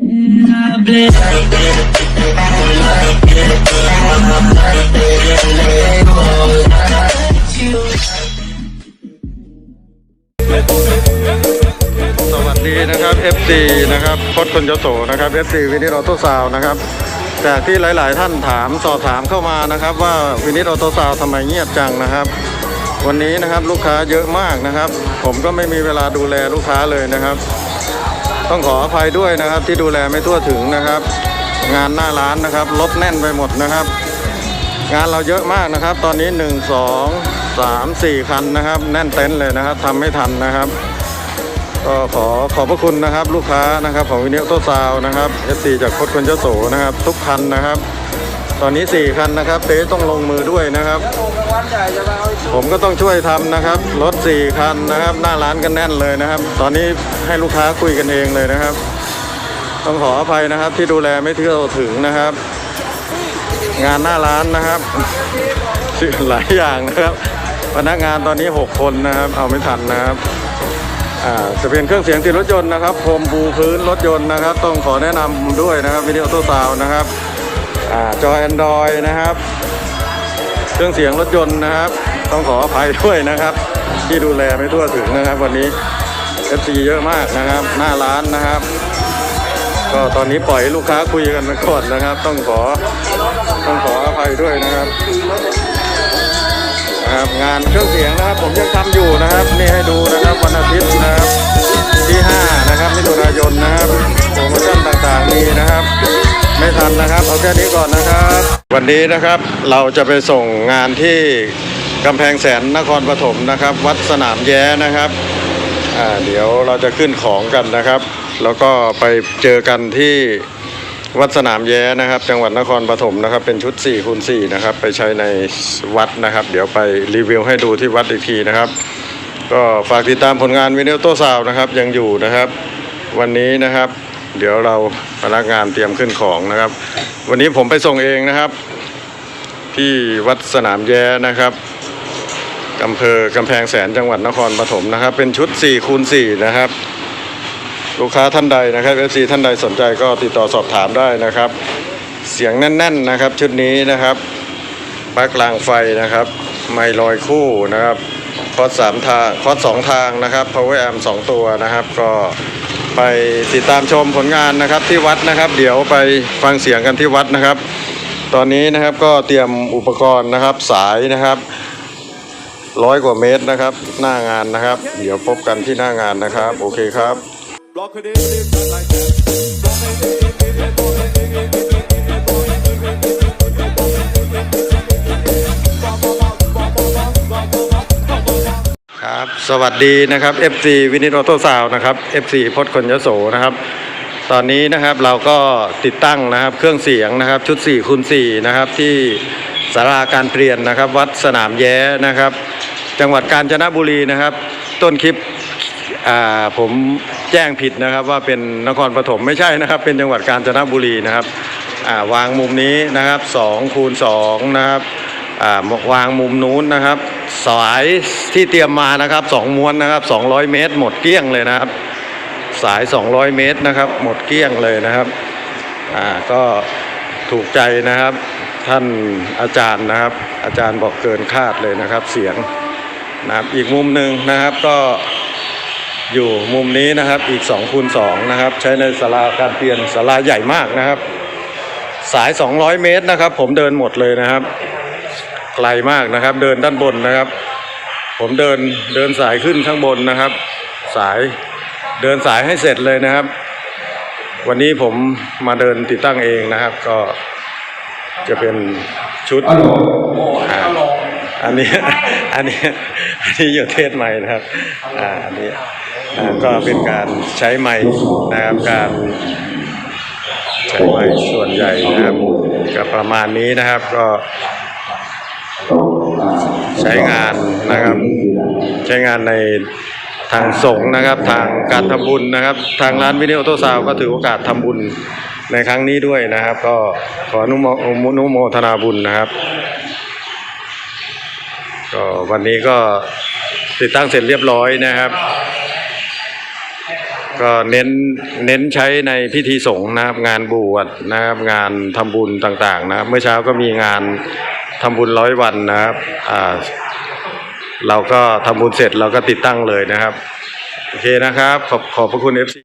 สวัสดีนะครับ FC นะครับพดคนยโสนะครับ FC วินิตออโต้ซาวนะครับจากที่หลาย ๆ ท่านถามสอบถามเข้ามานะครับ ว่าวินิตออโต้ซาวทำไมเงียบจังนะครับ วันนี้นะครับลูกค้าเยอะมากนะครับ ผมก็ไม่มีเวลาดูแลลูกค้าเลยนะครับ ต้องขออภัยด้วยนะครับที่ดูแลไม่ทั่วถึงนะครับ งานหน้าร้านนะครับรถแน่นไปหมดนะครับ งานเราเยอะมากนะครับ ตอนนี้ 1 2 3 4 คันนะครับ แน่นเต็นท์เลยนะครับทำไม่ทันนะครับ ก็ขอขอบพระคุณนะครับ ลูกค้านะครับของวินิโอโตซาวนะครับ FC จากพดคนเจ้าโสนะครับ ทุกคันนะครับ ตอนนี้ 4 คันนะครับเต้ต้องลงมือด้วยนะครับ ผมก็ต้องช่วยทำนะครับ รถ 4 คันนะครับ หน้าร้านกันแน่นเลยนะครับ ตอนนี้ให้ลูกค้าคุยกันเองเลยนะครับ ต้องขออภัยนะครับที่ดูแลไม่เท่าถึงนะครับ งานหน้าร้านนะครับหลายอย่างนะครับ พนักงานตอนนี้ 6 คนนะครับ เอาไม่ทันนะครับอ่าจะเป็นเครื่องเสียงติดรถยนต์นะครับพรมปูพื้นรถยนต์นะครับ ต้องขอแนะนำด้วยนะครับวิดีโอโต้ซาวนะครับอ่า จอ Android นะครับ เครื่องเสียงรถยนต์นะครับ ต้องขออภัยด้วยนะครับ ที่ดูแลไม่ทั่วถึงนะครับ วันนี้ FC เยอะมากนะครับ หน้าร้านนะครับ ก็ตอนนี้ปล่อยลูกค้าคุยกันไปก่อนนะครับ ต้องขอต้องขออภัยด้วยนะครับนะครับ งานเครื่องเสียงนะครับ ผมยังทำอยู่นะครับ นี่ให้ดูนะครับวันอาทิตย์นะ วันนี้นะครับเราจะไปส่งงานที่กำแพงแสนนครปฐมนะครับ วัดสนามแย้นะครับเดี๋ยวเราจะขึ้นของกันนะครับ แล้วก็ไปเจอกันที่วัดสนามแย้นะครับ จังหวัดนครปฐมนะครับ เป็นชุด4คูณ4นะครับ ไปใช้ในวัดนะครับ เดี๋ยวไปรีวิวให้ดูที่วัดอีกทีนะครับ ก็ฝากติดตามผลงานวินิโอโตซาวนะครับ ยังอยู่นะครับ วันนี้นะครับ เดี๋ยวเราพนักงานเตรียมขึ้นของนะครับ วันนี้ผมไปส่งเองนะครับ ที่วัดสนามแย้นะครับอำเภอกำแพงแสนจังหวัดนครปฐมนะครับ เป็นชุด4คูณ4นะครับ ลูกค้าท่านใดนะครับ FC ท่านใดสนใจก็ติดต่อสอบถามได้นะครับ เสียงแน่น ๆนะครับ ชุดนี้นะครับปลั๊กรางไฟนะครับ ไมค์ลอยคู่นะครับ คอร์สสามทาง คอร์สสองทางนะครับ power amp สองตัวนะครับ ก็ไปติดตามชมผลงานนะครับที่วัดนะครับ เดี๋ยวไปฟังเสียงกันที่วัดนะครับ ตอนนี้นะครับก็เตรียมอุปกรณ์นะครับสายนะครับร้อยกว่าเมตรนะครับ หน้างานนะครับ เดี๋ยวพบกันที่หน้างานนะครับ โอเคครับครับ สวัสดีนะครับ FC วินิโรโตซาวนะครับ FC พจน์คนยโสนะครับ ตอนนี้นะครับเราก็ติดตั้งนะครับเครื่องเสียงนะครับชุด4คูณ4นะครับที่สาราการเปลี่ยนนะครับ วัดสนามแย้นะครับ จังหวัดกาญจนบุรีนะครับ ต้นคลิปผมแจ้งผิดนะครับว่าเป็นนครปฐมไม่ใช่นะครับ เป็นจังหวัดกาญจนบุรีนะครับวางมุมนี้นะครับ2คูณ2นะครับวางมุมนู้นนะครับ สายที่เตรียมมานะครับสองม้วนนะครับ 200 เมตร หมดเกลี้ยงเลยนะครับ สาย 200 เมตรนะครับ หมดเกลี้ยงเลยนะครับอ่าก็ถูกใจนะครับ ท่านอาจารย์นะครับ อาจารย์บอกเกินคาดเลยนะครับ เสียงนะครับอีกมุมหนึ่งนะครับก็อยู่มุมนี้นะครับอีก2คูณ2นะครับ ใช้ในศาลาการเปลี่ยนศาลาใหญ่มากนะครับ สาย 200 เมตรนะครับ ผมเดินหมดเลยนะครับ ไกลมากนะครับ เดินด้านบนนะครับ ผมเดินเดินสายขึ้นข้างบนนะครับ สาย เดินสายให้เสร็จเลยนะครับ วันนี้ผมมาเดินติดตั้งเองนะครับ ก็จะเป็นชุดอ่าอันนี้อันนี้อันนี้อยู่เทศใหม่นะครับอ่าอันนี้อ่าก็เป็นการใช้ไม้นะครับการใช้ไม้ส่วนใหญ่นะครับก็ประมาณนี้นะครับก็ใช้งานนะครับ ใช้งานใน ทางสงฆ์นะครับ ทางการทำบุญนะครับ ทางร้านวินิโอโตซาวก็ถือโอกาสทำบุญในครั้งนี้ด้วยนะครับ ก็ขออนุโมนุโมทนาบุญนะครับก็วันนี้ก็ติดตั้งเสร็จเรียบร้อยนะครับ ก็เน้นเน้นใช้ในพิธีสงฆ์นะครับ งานบวชนะครับ งานทำบุญต่างๆ นะครับ เมื่อเช้าก็มีงานทำบุญร้อยวันนะครับอ่า เราก็ทำบุญเสร็จเราก็ติดตั้งเลยนะครับ โอเคนะครับ ขอบขอบพระคุณ FC